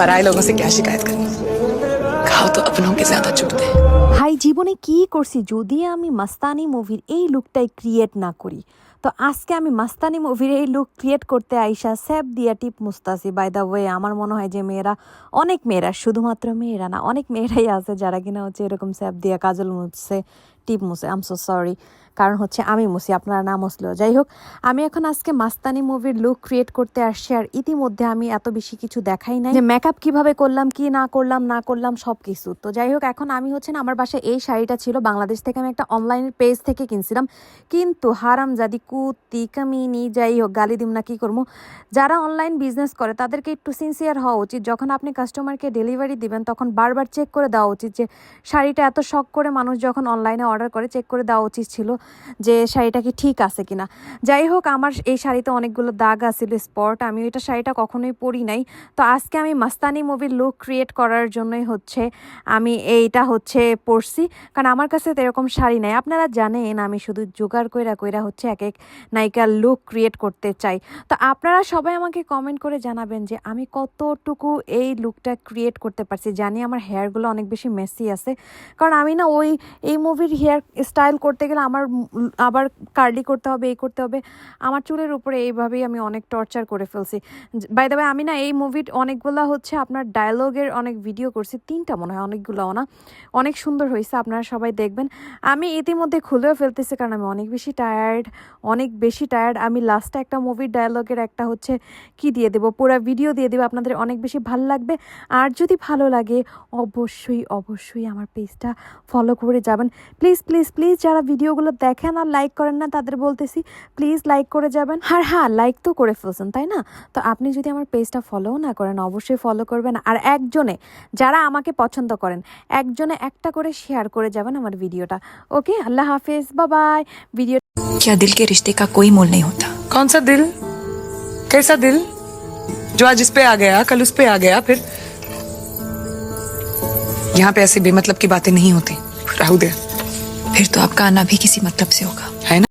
पराए लोगों से क्या शिकायत करनी खाओ तो अपनों के ज्यादा चुभते हैं ভাই জীবনে কি করছি যদি আমি মাস্তানি মুভির এই লুকটাই ক্রিয়েট না করি তো আজকে আমি মাস্তানি মুভির এই লুক ক্রিয়েট করতে আইসা স্যাপ দিয়া টিপ মুস্তাসি বাই দ্য ওয়ে আমার মনে হয় যে মেয়েরা অনেক মেয়েরা শুধুমাত্র মেয়েরা না অনেক মেয়েরাই আছে যারা কিনা হচ্ছে এরকম স্যাপ দিয়া কাজল মুছছে টিপ মুছে আম সো সরি। কারণ হচ্ছে আমি মুসি, আপনারা না মুছলেও যাই হোক আমি এখন আজকে মাস্তানি মুভির লুক ক্রিয়েট করতে আসছি আর ইতিমধ্যে আমি এত বেশি কিছু দেখাই নাই। যে মেকআপ কীভাবে করলাম, কি না করলাম না করলাম, সব কিছু। তো যাই হোক এখন আমি হচ্ছে না, আমার বাসায় এই শাড়িটা ছিল, বাংলাদেশ থেকে আমি একটা অনলাইনের পেজ থেকে কিনছিলাম। কিন্তু হারাম জাদি কুতি কামিনি যাই হোক গালি দিম না, কি করব যারা অনলাইন বিজনেস করে, তাদেরকে একটু সিনসিয়ার হওয়া উচিত। যখন আপনি কাস্টমারকে ডেলিভারি দিবেন, তখন বারবার চেক করে দেওয়া উচিত যে শাড়িটা এত শখ করে মানুষ যখন অনলাইনে অর্ডার করে চেক করে দেওয়া উচিত ছিল যে শাড়িটা কি ঠিক আছে কিনা। যাই হোক, আমার এই শাড়িতে অনেকগুলো দাগ আছিল স্পট আমি এটা শাড়িটা কখনোই পরি নাই। তো আজকে আমি মাস্তানি মুভির লুক ক্রিয়েট করার জন্যই হচ্ছে আমি এইটা হচ্ছে পরছি। কারণ আমার কাছে তো এরকম শাড়ি নাই। আপনারা জানেন, আমি শুধু জোগাড় কইরা কইরা হচ্ছে এক এক নায়িকার লুক ক্রিয়েট করতে চাই। তো আপনারা সবাই আমাকে কমেন্ট করে জানাবেন যে আমি কতটুকু এই লুকটা ক্রিয়েট করতে পারছি। জানি আমার হেয়ারগুলো অনেক বেশি মেসি আছে। কারণ আমি না ওই, এই মুভির হেয়ার স্টাইল করতে গেলে আমার আবার কার্লি করতে হবে এই করতে হবে। আমার চুলের উপরে এইভাবেই আমি অনেক টর্চার করে ফেলছি। বাই দ্য আমি না এই মুভির অনেকগুলা হচ্ছে আপনার ডায়লগের অনেক ভিডিও করছি। তিনটা মনে হয় অনেকগুলো না? অনেক সুন্দর হয়েছে, আপনারা সবাই দেখবেন। আমি ইতিমধ্যে খুলেও ফেলতেছি কারণ আমি অনেক বেশি টায়ার্ড অনেক বেশি টায়ার্ড আমি লাস্টে একটা মুভির ডায়লগের একটা হচ্ছে কি দিয়ে দেবো, পুরো ভিডিও দিয়ে দেবো, আপনাদের অনেক বেশি ভালো লাগবে। আর যদি ভালো লাগে, অবশ্যই অবশ্যই আমার পেজটা ফলো করে যাবেন। প্লিজ প্লিজ প্লিজ যারা ভিডিওগুলো দেখেন আর লাইক করেন না তাদের বলতেছি প্লিজ লাইক করে যাবেন আর হ্যাঁ লাইক তো করে ফেলছেন তাই না তো আপনি যদি আমার পেজটা ফলো না করেন অবশ্যই ফলো করবেন আর একজনে যারা আমাকে পছন্দ করেন একজনে একটা করে শেয়ার করে যাবেন আমার ভিডিওটা ওকে আল্লাহ হাফেজ বাবাই ভিডিও क्या दिल के रिश्ते का कोई मोल नहीं होता कौन सा दिल कैसा दिल जो आज इस पे आ गया कल उस पे आ गया फिर यहाँ पे ऐसी बेमतलब की बातें नहीं होती राहु दे फिर तो आपका आना भी किसी मतलब से होगा। है ना?